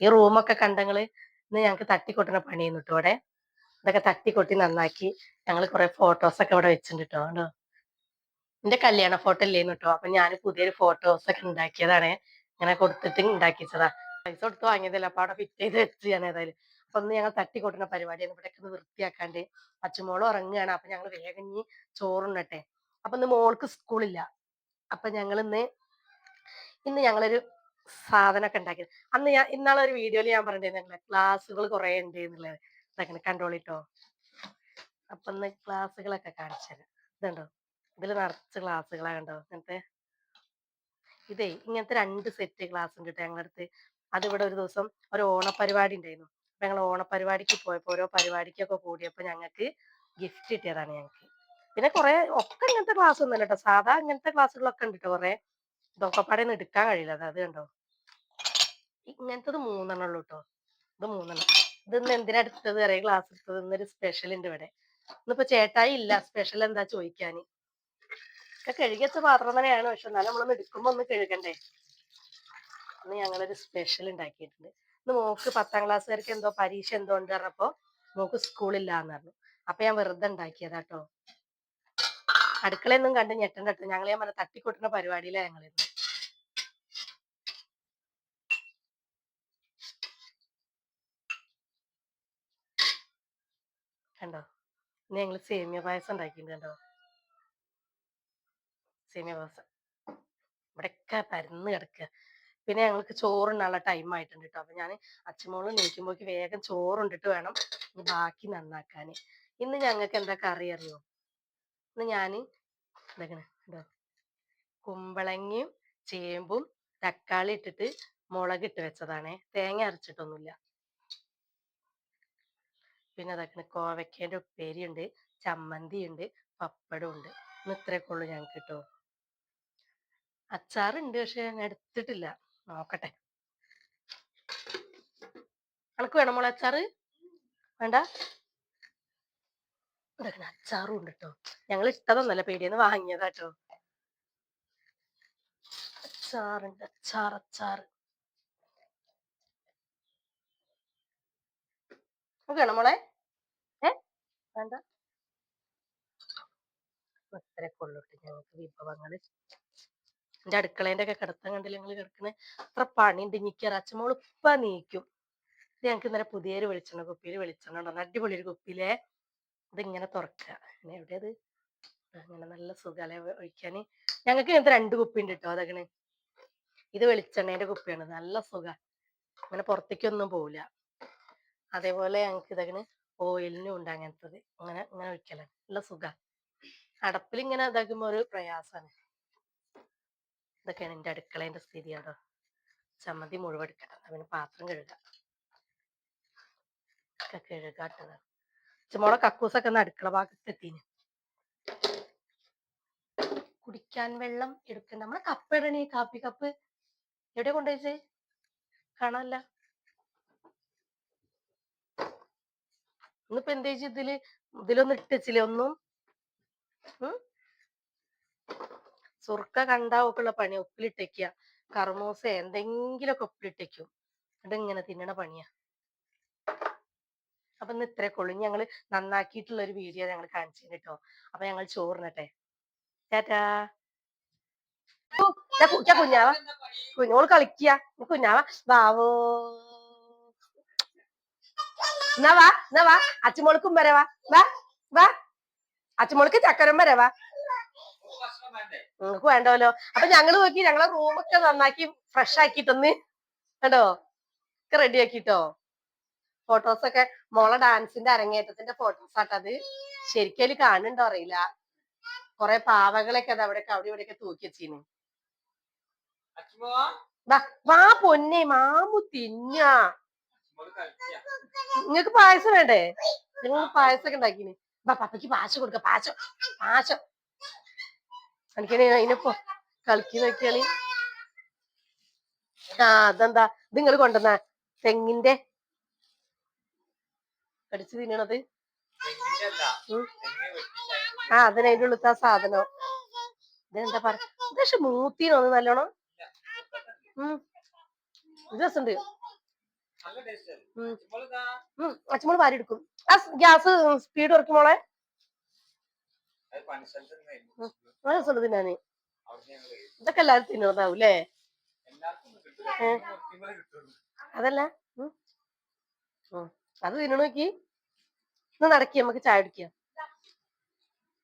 ഈ റൂമൊക്കെ കണ്ടങ്ങൾ ഇന്ന് ഞങ്ങൾക്ക് തട്ടിക്കൊട്ടുന്ന പണിയെന്ന് കേട്ടോ അവിടെ. ഇതൊക്കെ തട്ടിക്കൊട്ടി നന്നാക്കി ഞങ്ങൾ കുറെ ഫോട്ടോസ് ഒക്കെ ഇവിടെ വെച്ചിട്ടുണ്ട് കേട്ടോ എന്റെ കല്യാണ ഫോട്ടോ ഇല്ലേന്ന് കേട്ടോ അപ്പൊ ഞാൻ പുതിയൊരു ഫോട്ടോസ് ഒക്കെ ഉണ്ടാക്കിയതാണ് ഇങ്ങനെ കൊടുത്തിട്ട് ഉണ്ടാക്കിച്ചതാ പൈസ കൊടുത്ത് വാങ്ങിയതല്ല അപ്പൊ അവിടെ ഫിറ്റ് ചെയ്ത് വെച്ച് ഞാൻ ഏതായാലും. അപ്പൊ ഒന്ന് ഞങ്ങൾ തട്ടിക്കൊട്ടുന്ന പരിപാടിയാണ്. ഇവിടെ ഒന്ന് വൃത്തിയാക്കാണ്ട് അച്ഛമോളും ഉറങ്ങുകയാണ് അപ്പൊ ഞങ്ങൾ വേഗം ഇനി ചോറുണ്ണട്ടെ. അപ്പൊ ഇന്ന് മോൾക്ക് സ്കൂളില്ല. അപ്പൊ ഞങ്ങൾ ഇന്ന് ഇന്ന് ഞങ്ങളൊരു സാധനമൊക്കെ ഉണ്ടാക്കിയത്. അന്ന് ഞാൻ ഇന്നാളെ ഒരു വീഡിയോയിൽ ഞാൻ പറഞ്ഞിരുന്നു ക്ലാസ്സുകൾ കുറെ ഉണ്ട് എന്നുള്ളത് അതങ്ങനെ കണ്ടോളിട്ടോ അപ്പൊ ഇന്ന് ക്ലാസ്സുകളൊക്കെ കാണിച്ചുതരാം ഇതുണ്ടോ? ഇതിൽ നിറച്ച് ക്ലാസ്സുകളാ കണ്ടോ? ഇങ്ങനത്തെ. ഇതേ ഇങ്ങനത്തെ രണ്ട് സെറ്റ് ക്ലാസ് ഉണ്ട് കേട്ടോ ഞങ്ങളുടെ അടുത്ത്. അതിവിടെ ഒരു ദിവസം ഒരു ഓണപരിപാടി ഉണ്ടായിരുന്നു. അപ്പൊ ഞങ്ങൾ ഓണപരിപാടിക്ക് പോയപ്പോ ഓരോ പരിപാടിക്കൊക്കെ കൂടിയപ്പോ ഞങ്ങൾക്ക് ഗിഫ്റ്റ് കിട്ടിയതാണ് ഞങ്ങൾക്ക്. പിന്നെ കുറെ ഒക്കെ ഇങ്ങനത്തെ ക്ലാസ് ഒന്നും കേട്ടോ. സാധാ ഇങ്ങനത്തെ ക്ലാസ്സുകളൊക്കെ ഉണ്ട് കേട്ടോ കുറെ. ഇതൊക്കെ പാടെ എടുക്കാൻ കഴിയില്ല. അത് കണ്ടോ? ഇങ്ങനത്തത് മൂന്നെണ്ണം ഉള്ളൂ കേട്ടോ ഇത് മൂന്നെണ്ണം. ഇത് ഇന്ന് എന്തിനാ എടുത്തത്? അറിയാം? ക്ലാസ് എടുത്തത്. ഇന്നൊരു സ്പെഷ്യൽ ഉണ്ട് ഇവിടെ. ഇന്നിപ്പോ ചേട്ടായി ഇല്ല. സ്പെഷ്യൽ എന്താ ചോദിക്കാന്. ഒക്കെ കഴുകിയത് പാത്രം തന്നെയാണ്. പക്ഷെ എന്നാലും നമ്മളൊന്ന് എടുക്കുമ്പോ ഒന്ന് കഴുകണ്ടേ. അന്ന് ഞങ്ങളൊരു സ്പെഷ്യൽ ഉണ്ടാക്കിയിട്ടുണ്ട് ഇന്ന് മോക്ക് പത്താം ക്ലാസ്സുകാർക്ക് എന്തോ പരീക്ഷ എന്തോ ഉണ്ട് പറഞ്ഞപ്പോ മോക്ക് സ്കൂളില്ല എന്ന് പറഞ്ഞു. അപ്പൊ ഞാൻ വെറുതെ ഉണ്ടാക്കിയതാട്ടോ അടുക്കളയൊന്നും കണ്ട് ഞെട്ടണ്ടട്ടോ ഞങ്ങൾ ഞാൻ പറഞ്ഞ തട്ടിക്കൊട്ടുന്ന പരിപാടിയിലാണ് ഞങ്ങളിന്ന്. കണ്ടോ? ഇന്ന് ഞങ്ങൾ സേമിയ പായസം ഉണ്ടാക്കിയിട്ടുണ്ട് കണ്ടോ? സേമിയ പായസം. ഇവിടെയൊക്കെ പരന്ന് കിടക്കുക. പിന്നെ ഞങ്ങൾക്ക് ചോറുണ്ടാനുള്ള ടൈം ആയിട്ടുണ്ട് കേട്ടോ അപ്പൊ ഞാൻ അച്ഛമോൾ നീക്കുമ്പോക്ക് വേഗം ചോറുണ്ടിട്ട് വേണം ബാക്കി നന്നാക്കാൻ ഇന്ന് ഞങ്ങൾക്ക് എന്താ കറി അറിയോ? ഇന്ന് ഞാൻ ഇതാക്കണ കേട്ടോ കുമ്പളങ്ങയും ചേമ്പും തക്കാളി ഇട്ടിട്ട് മുളക് ഇട്ട് വെച്ചതാണേ. തേങ്ങ അരച്ചിട്ടൊന്നുമില്ല. പിന്നെ അതൊക്കെ കോവയ്ക്കേന്റെ ഉപ്പേരി ഉണ്ട് ചമ്മന്തി ഉണ്ട് പപ്പടം ഉണ്ട് ഇന്ന് ഇത്രയൊക്കെ ഉള്ളൂ ഞങ്ങൾക്ക് കേട്ടോ അച്ചാറുണ്ട് പക്ഷെ ഞാൻ എടുത്തിട്ടില്ല. നോക്കട്ടെ. അനക്ക് വേണം മോളെ അച്ചാറ്? വേണ്ട? ഇതൊക്കെ അച്ചാറും ഉണ്ട് കേട്ടോ ഞങ്ങൾ ഇട്ടതൊന്നല്ല പേടിയെന്ന് വാങ്ങിയതാ കേട്ടോ അച്ചാറുണ്ട് അച്ചാർ അച്ചാർ. നമുക്ക് വേണം മോളെ? വേണ്ട ഇത്രയൊക്കെ ഉള്ളൂ കേട്ടോ ഞങ്ങൾക്ക് വിഭവങ്ങൾ എന്റെ അടുക്കളേന്റെ ഒക്കെ കിടത്തം കണ്ടില്ല ഞങ്ങൾ കിടക്കണേ? അത്ര പണിയുണ്ട്. അച്ഛമോൾ ഇപ്പൊ നീക്കും. ഇത് ഞങ്ങൾക്ക് ഇന്നലെ പുതിയൊരു വെളിച്ചെണ്ണ കുപ്പിയിൽ വെളിച്ചെണ്ണ ഉണ്ടോ അടിപൊളി ഒരു കുപ്പിയിലെ ഇതിങ്ങനെ തുറക്കുക. പിന്നെ എവിടെയത്? അങ്ങനെ നല്ല സുഖാലെ ഒഴിക്കാന് ഞങ്ങൾക്ക് ഇങ്ങനത്തെ രണ്ട് കുപ്പി ഉണ്ട് കേട്ടോ അതങ്ങനെ ഇത് വെളിച്ചെണ്ണേന്റെ കുപ്പിയാണ്. നല്ല സുഖ. അങ്ങനെ പുറത്തേക്കൊന്നും പോവില്ല. അതേപോലെ ഞങ്ങൾക്ക് ഇതങ്ങനെ ഓയിലിനും ഉണ്ട് അങ്ങനത്തത് അങ്ങനെ ഇങ്ങനെ ഒഴിക്കല. നല്ല സുഖ. അടപ്പിൽ ഇങ്ങനെ ഇതാക്കുമ്പോ ഒരു പ്രയാസമാണ് ഇതൊക്കെയാണ് എന്റെ അടുക്കളേന്റെ സ്ഥിതി അതോ ചമ്മന്തി മുഴുവൻ എടുക്കണം പിന്നെ പാത്രം കഴുകാം. കഴുകാട്ടത്. ചുമോളെ കക്കൂസൊക്കെ ഒന്ന് അടുക്കള ഭാഗത്ത് എത്തിന് കുടിക്കാൻ വെള്ളം എടുക്കണ്ട. നമ്മളെ കപ്പ് ഇടണേ കാപ്പി കപ്പ്. എവിടെ കൊണ്ടുപോയിച്ചേ കാണാനല്ല ഇന്നിപ്പോ എന്താ വെച്ചാ ഇതിൽ? ഇതിലൊന്നും ഇട്ടിച്ചില്ലേ ഒന്നും? സുർക്ക കണ്ടാ ഒക്കെയുള്ള പണി ഉപ്പിലിട്ടേക്കുക കർമൂസ എന്തെങ്കിലുമൊക്കെ ഉപ്പിലിട്ടേക്കും. എന്നിട്ട് ഇങ്ങനെ തിന്നണ പണിയാ? അപ്പൊ ഇന്ന് ഇത്രയൊക്കെ ഉള്ളൂ ഇനി ഞങ്ങൾ നന്നാക്കിയിട്ടുള്ള ഒരു വീഡിയോ ഞങ്ങൾ കാണിച്ചു കേട്ടോ. അപ്പൊ ഞങ്ങൾ ചോറിനട്ടെ. ചേട്ടാ കുഞ്ഞാവ. കുഞ്ഞോൾ കളിക്കുക കുഞ്ഞാവ വാവോ. എന്നാ വാ എന്നാ വാ. അച്ചുമോൾക്കും വരെ വാ. വാ വാ. അച്ചുമോൾക്ക് ചക്കരം വരെ വാ. നിങ്ങൾക്ക് വേണ്ടല്ലോ. അപ്പൊ ഞങ്ങൾ നോക്കി ഞങ്ങളെ റൂമൊക്കെ നന്നാക്കി ഫ്രഷ് ആക്കിയിട്ടൊന്ന് കണ്ടോ? ഒക്കെ റെഡി ആക്കിട്ടോ? ഫോട്ടോസ് ഒക്കെ. മോളെ ഡാൻസിന്റെ അരങ്ങേറ്റത്തിന്റെ ഫോട്ടോസ് ആട്ടത് ശരിക്കും കാണുന്നുണ്ടോ അറിയില്ല. കൊറേ പാവകളൊക്കെ അത് അവിടെ അവിടെ ഇവിടെയൊക്കെ തൂക്കി വെച്ചീന്. വാ പൊന്നെ മാമു തിന്ന. നിങ്ങക്ക് പായസം വേണ്ടേ? നിങ്ങൾ പായസമൊക്കെ ഉണ്ടാക്കിന്. പപ്പയ്ക്ക് പാശ കൊടുക്ക. പാശ പാശ എനിക്ക് അതിനിപ്പോ കളിക്കി നോക്കിയാൽ ആ അതെന്താ? ഇത് നിങ്ങൾ കൊണ്ടുവന്ന. തെങ്ങിന്റെ. കടിച്ചു തിന്നണത്. ആ അതിന് ആ സാധനം. ഇതെന്താ പറ? പക്ഷെ മൂത്തിനൊന്ന് നല്ലോണം? ഉം. ഇത് രസമുണ്ട്. അച്ഛമ്മൾ വാരി എടുക്കും ആ ഗ്യാസ് സ്പീഡ് കുറയ്ക്കും മോളെ. രസമുണ്ട് തിന്നാന്. ഇതൊക്കെ എല്ലാരും അല്ലേ കിട്ടുള്ളൂ. അതല്ല. അത് തിന്നണ നോക്കി. ഇന്ന് നടക്കി നമുക്ക് ചായ കുടിക്കാം.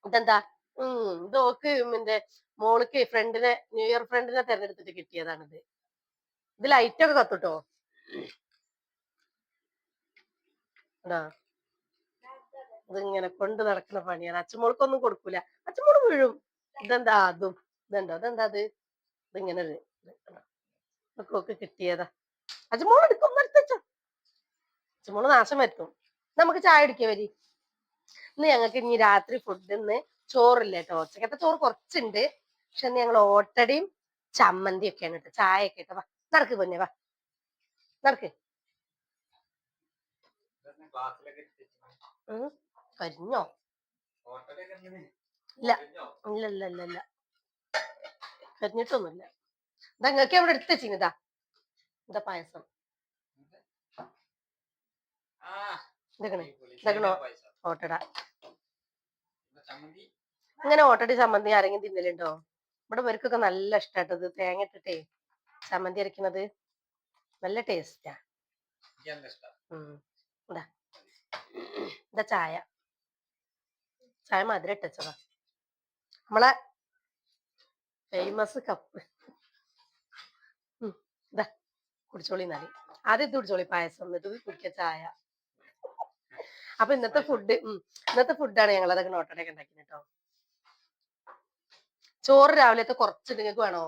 ഇതെന്താ? ഉം. ഇത് ഓക്ക് എന്റെ മോൾക്ക് ഫ്രണ്ടിനെ ന്യൂ ഇയർ ഫ്രണ്ടിനെ തെരഞ്ഞെടുത്തിട്ട് കിട്ടിയതാണിത്. ഇത് ലൈറ്റൊക്കെ കത്തുട്ടോ? എടാ ഇതിങ്ങനെ കൊണ്ട് നടക്കുന്ന പണിയാണ്. അച്ഛമോൾക്കൊന്നും കൊടുക്കൂല. അച്ഛമോൾ വീഴും. ഇതെന്താ അതും ഇതുണ്ടോ? അതെന്താ അത്? ഇതിങ്ങനെ ഒക്കെ കിട്ടിയതാ. അച്ഛമോൾ എടുക്കും. വരുത്തച്ചോ അച്ഛമോൾ നാശം വരുത്തും. നമുക്ക് ചായ അടിക്കാൻ വരി. ഇന്ന് ഞങ്ങൾക്ക് ഇനി രാത്രി ഫുഡ് ഇന്ന് ചോറില്ല കേട്ടോ. ഉച്ചക്കത്തെ ചോറ് കുറച്ചുണ്ട്. പക്ഷെ ഞങ്ങൾ ഓട്ടടിയും ചമ്മന്തി ഒക്കെയാണ് കേട്ടോ. ചായ ഒക്കെ കേട്ടോ വാ. നടക്ക് പൊന്നെ വാ. നടക്ക് ഇതൊന്ന് ഗ്ലാസ്സിലൊക്കെ ഇട്ട് വെച്ചിട്ടുണ്ട്. ഉം. കരിഞ്ഞോ? ഇല്ല. ഇല്ല ഇല്ല. ഇല്ല ഇല്ല കരിഞ്ഞിട്ടൊന്നുമില്ല. ഇതാ നിങ്ങൾക്ക് എവിടെ എടുത്ത് വെച്ചിങ്ങതാ ഇതാ പായസം. ഇതാക്കണോ? സേമിയ ഓട്ടട ഇങ്ങനെ ഓട്ടടി. ചമ്മന്തി? ആരെങ്കിലും തിന്നലുണ്ടോ? ഇവിടെ ഇവർക്കൊക്കെ നല്ല ഇഷ്ടാട്ടത് തേങ്ങ ഇട്ടിട്ടേ. ചമ്മന്തി അരക്കണത് നല്ല ടേസ്റ്റാ. ഉം. ഇതാ ഇതാ ചായ. ചായ മധുരം ഇട്ടച്ചതാ. നമ്മളെ ഫേമസ് കപ്പ് ഇതാ കുടിച്ചോളി എന്നാൽ. ആദ്യം ഇത് കുടിച്ചോളി പായസം എന്നിട്ട് ഇത് കുടിക്ക ചായ. അപ്പൊ ഇന്നത്തെ ഫുഡ് ഇന്നത്തെ ഫുഡാണ് ഞങ്ങൾ അതൊക്കെ നോട്ടടയൊക്കെ ഉണ്ടാക്കിയത് കേട്ടോ ചോറ് രാവിലത്തെ കുറച്ച് നിങ്ങൾക്ക് വേണോ?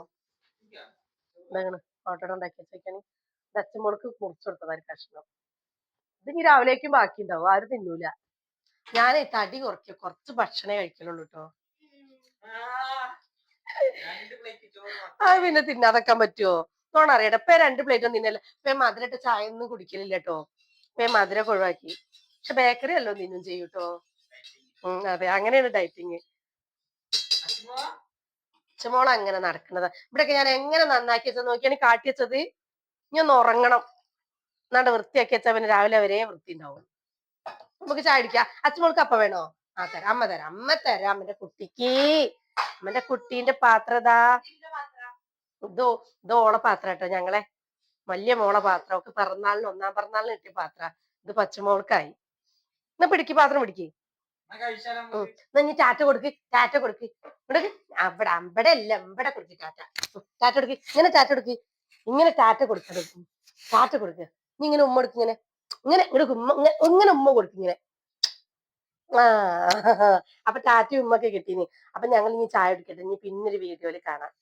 നോട്ടട ഓട്ടട ഉണ്ടാക്കി വെച്ചേക്കാണ്. അച്ഛമ്മോൾക്ക് മുറിച്ചു കൊടുത്തതായി കഷ്ണം. ഇത് ഇനി രാവിലേക്കും ബാക്കി ഉണ്ടാവും ആരും തിന്നൂല. ഞാൻ തടി കുറയ്ക്കും. കുറച്ച് ഭക്ഷണേ കഴിക്കലുള്ളൂ കേട്ടോ ആ, പിന്നെ തിന്നാതെക്കാൻ പറ്റുമോ തോണ അറിയട്ടെ ഇപ്പൊ രണ്ട് പ്ലേറ്റ് ഒന്നും തിന്നല്ല ഇപ്പൊ മധുരട്ട ചായ ഒന്നും കുടിക്കലില്ല കേട്ടോ ഇപ്പൊ മധുര ഒഴിവാക്കി. പക്ഷെ ബേക്കറി അല്ലോ നിന്നും ചെയ്യും കേട്ടോ അതെ. അങ്ങനെയാണ് ഡയറ്റിങ് അച്ഛമോൾ അങ്ങനെ നടക്കണത് ഇവിടെയൊക്കെ ഞാൻ എങ്ങനെ നന്നാക്കി വെച്ചത് നോക്കിയാണ് കാട്ടി വെച്ചത് ഇനി ഒന്ന് ഉറങ്ങണം. എന്നാണ്ട് വൃത്തിയാക്കി വെച്ചാൽ പിന്നെ രാവിലെ വരെ വൃത്തി ഉണ്ടാവും നമുക്ക് ചായ അടിക്കാം അച്ഛമോൾക്ക് അപ്പ വേണോ? ആ തരാം. അമ്മ തരാം. അമ്മ തരാം. അമ്മന്റെ കുട്ടിക്ക്. അമ്മന്റെ കുട്ടീന്റെ പാത്രതാ ഇതോ. ഇത് ഓളപാത്രം കേട്ടോ ഞങ്ങളെ. വലിയ മോളെ പാത്രം. ഒക്കെ പിറന്നാളിന് ഒന്നാം പിറന്നാളിന് കിട്ടിയ പാത്ര. ഇത് പച്ചമോൾക്കായി. എന്നാ പിടിക്ക് പാത്രം പിടിക്ക്. എന്നാ ചാറ്റ കൊടുക്ക്. ചാറ്റ കൊടുക്ക്. കൊടുക്ക് അവിടെ അമ്പടെ അല്ല. അമ്പടെ കൊടുക്ക് ചാറ്റ ചാറ്റ കൊടുക്ക്. ഇങ്ങനെ ചാറ്റ കൊടുക്ക്. ഇങ്ങനെ ചാറ്റ കൊടുക്ക. ചാറ്റ ടാറ്റ കൊടുക്ക്. നീ ഇങ്ങനെ ഉമ്മ കൊടുക്ക് ഇങ്ങനെ. ഇങ്ങനെ ഇങ്ങോട്ട് ഉമ്മ ഇങ്ങനെ ഇങ്ങനെ ഉമ്മ കൊടുക്ക് ഇങ്ങനെ. ആ അപ്പൊ ടാറ്റ ഉമ്മൊക്കെ കിട്ടീനി. അപ്പൊ ഞങ്ങൾ ഇനി ചായ കുടിക്കട്ടെ. ഇനി പിന്നൊരു വീഡിയോയിൽ കാണാം.